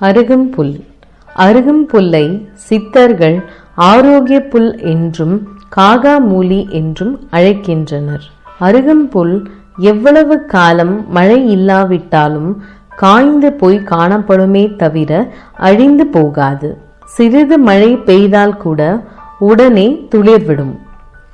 அருகம்புல் அருகம்புல்லை சித்தர்கள் ஆரோக்கிய புல் என்றும் காகா மூலி என்றும் அழைக்கின்றனர். அருகம்புல் எவ்வளவு காலம் மழை இல்லாவிட்டாலும் காய்ந்து போய் காணப்படுமே தவிர அழிந்து போகாது. சிறிது மழை பெய்தால் கூட உடனே துளிர்விடும்.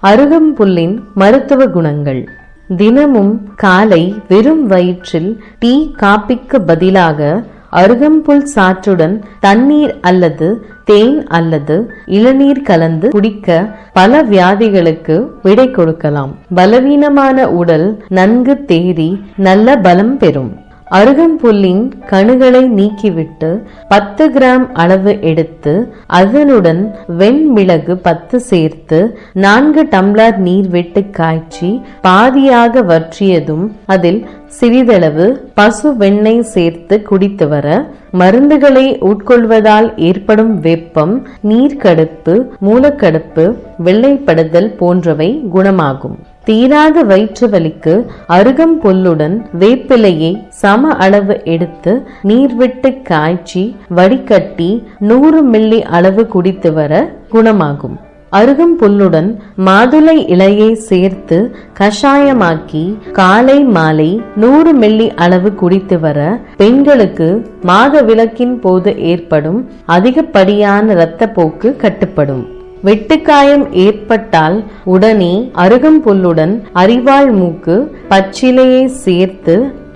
அருகம்புல்லின் மருத்துவ குணங்கள். தினமும் காலை வெறும் வயிற்றில் டீ காப்பிக்கு பதிலாக அருகம்புல் சாற்றுடன் தண்ணீர் அல்லது தேன் அல்லது இளநீர் கலந்து குடிக்க பல வியாதிகளுக்கு விடை கொடுக்கலாம். பலவீனமான உடல் நன்கு தேறி நல்ல பலம் பெறும். அருகம்புல்லின் கணுகளை நீக்கிவிட்டு பத்து கிராம் அளவு எடுத்து அதனுடன் வெண்மிளகு பத்து சேர்த்து நான்கு டம்ளர் நீர் விட்டு காய்ச்சி பாதியாக வற்றியதும் அதில் சிறிதளவு பசு வெண்ணெய் சேர்த்து குடித்து வர மருந்துகளை உட்கொள்வதால் ஏற்படும் வெப்பம் நீர்க்கடுப்பு மூலக்கடுப்பு வெள்ளைப்படுதல் போன்றவை குணமாகும். தீராத வயிற்று வலிக்கு அருகம்புல்லுடன் வேப்பிலையை சம அளவு எடுத்து நீர்விட்டு காய்ச்சி வடிகட்டி நூறு மில்லி அளவு குடித்து வர குணமாகும். அருகம்புல்லுடன் மாதுளை இலையை சேர்த்து கஷாயமாக்கி காலை மாலை நூறு மில்லி அளவு குடித்து வர பெண்களுக்கு மாத விளக்கின் போது ஏற்படும் அதிகப்படியான இரத்த போக்கு கட்டுப்படும். வெட்டுக்காயம் ஏற்பட்டால் உடனே அருகம்புல்லுடன் அரிவாள் மூக்கு பச்சிலையை சேர்த்து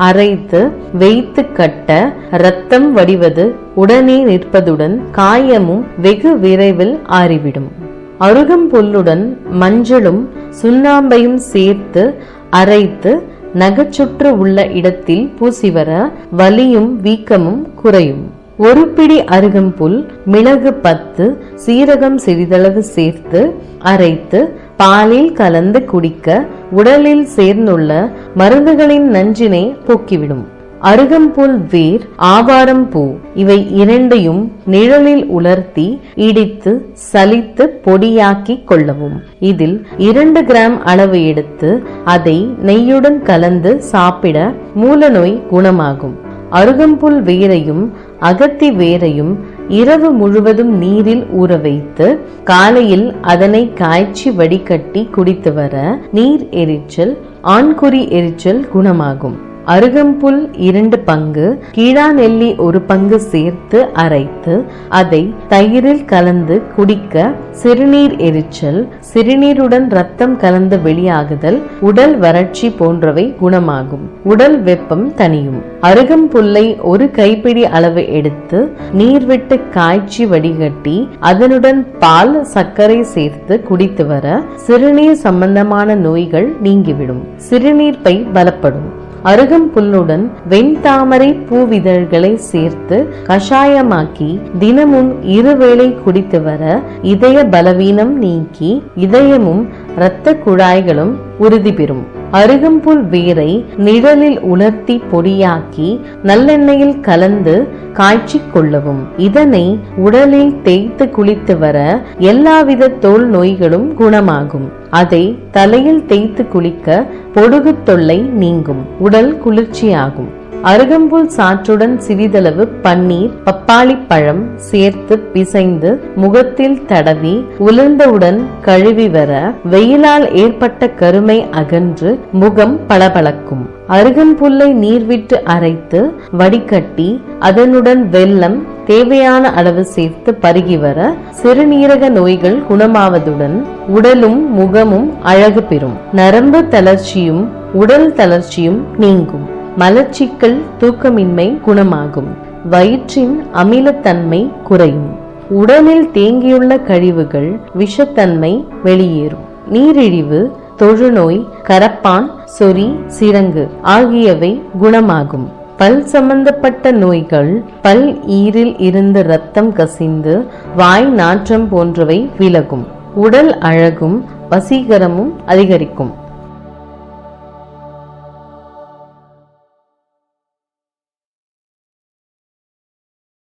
அரைத்து வைத்து கட்ட இரத்தம் வடிவது உடனே நிற்பதுடன் காயமும் வெகு விரைவில் ஆறிவிடும். அருகம்புல்லுடன் மஞ்சளும் சுண்ணாம்பையும் சேர்த்து அரைத்து நகச்சுற்று உள்ள இடத்தில் பூசி வர வலியும் வீக்கமும் குறையும். ஒரு பிடி அருகம்புல் மிளகு பத்து சீரகம் சிறிதளவு சேர்த்து அரைத்து பாலில் கலந்து குடிக்க உடலில் சேர்ந்துள்ள மருந்துகளின் நஞ்சினை போக்கிவிடும். அருகம்புல் வேர் ஆவாரம் பூ இவை இரண்டையும் நிழலில் உலர்த்தி இடித்து சலித்து பொடியாக்கி கொள்ளவும். இதில் இரண்டு கிராம் அளவு எடுத்து அதை நெய்யுடன் கலந்து சாப்பிட மூலநோய் குணமாகும். அருகம்புல் வேரையும் அகத்தி வேரையும் இரவு முழுவதும் நீரில் ஊற வைத்து காலையில் அதனை காய்ச்சி வடிகட்டி குடித்து வர நீர் எரிச்சல் ஆண்குறி எரிச்சல் குணமாகும். அருகம்புல் இரண்டு பங்கு கீழாநெல்லி ஒரு பங்கு சேர்த்து அரைத்து அதை தயிரில் கலந்து குடிக்க சிறுநீர் எரிச்சல் சிறுநீருடன் ரத்தம் கலந்து வெளியாகுதல் உடல் வறட்சி போன்றவை குணமாகும். உடல் வெப்பம் தணியும். அருகம்புல்லை ஒரு கைப்பிடி அளவு எடுத்து நீர் விட்டு காய்ச்சி வடிகட்டி அதனுடன் பால் சர்க்கரை சேர்த்து குடித்து வர சிறுநீர் சம்பந்தமான நோய்கள் நீங்கிவிடும். சிறுநீர் பை பலப்படும். அருகம்புல்லுடன் வெண்தாமரை பூவிதழ்களை சேர்த்து கஷாயமாக்கி தினமும் இருவேளை குடித்து வர இதய பலவீனம் நீக்கி இதயமும் இரத்த குழாய்களும் உறுதி பெறும். அருகம்புல் வேரை நிழலில் உலர்த்தி பொடியாக்கி நல்லெண்ணெயில் கலந்து காய்ச்சி கொள்ளவும். இதனை உடலில் தேய்த்து குளித்து வர எல்லாவித தோல் நோய்களும் குணமாகும். அதை தலையில் தேய்த்து குளிக்க பொடுகு தொல்லை நீங்கும். உடல் குளிர்ச்சியாகும். அருகம்புல் சாற்றுடன் சிறிதளவு பன்னீர் பப்பாளி பழம் சேர்த்து பிசைந்து முகத்தில் தடவி உலர்ந்தவுடன் கழுவி வர வெயிலால் ஏற்பட்ட கருமை அகன்று முகம் பளபளக்கும். அருகம்புல்லை நீர் விட்டு அரைத்து வடிகட்டி அதனுடன் வெல்லம் தேவையான அளவு சேர்த்து பருகி வர சிறுநீரக நோய்கள் குணமாவதுடன் உடலும் முகமும் அழகு பெறும். நரம்பு தளர்ச்சியும் உடல் தளர்ச்சியும் நீங்கும். மலச்சிக்கல் தூக்கமின்மை குணமாகும். வயிற்றின் அமிலத்தன்மை குறையும். உடலில் தேங்கியுள்ள கழிவுகள் விஷத்தன்மை வெளியேறும். நீரிழிவு தொழுநோய் கரப்பான் சொறி சிரங்கு ஆகியவை குணமாகும். பல் சம்பந்தப்பட்ட நோய்கள் பல் ஈரில் இருந்து ரத்தம் கசிந்து வாய் நாற்றம் போன்றவை விலகும். உடல் அழகும் வசீகரமும் அதிகரிக்கும்.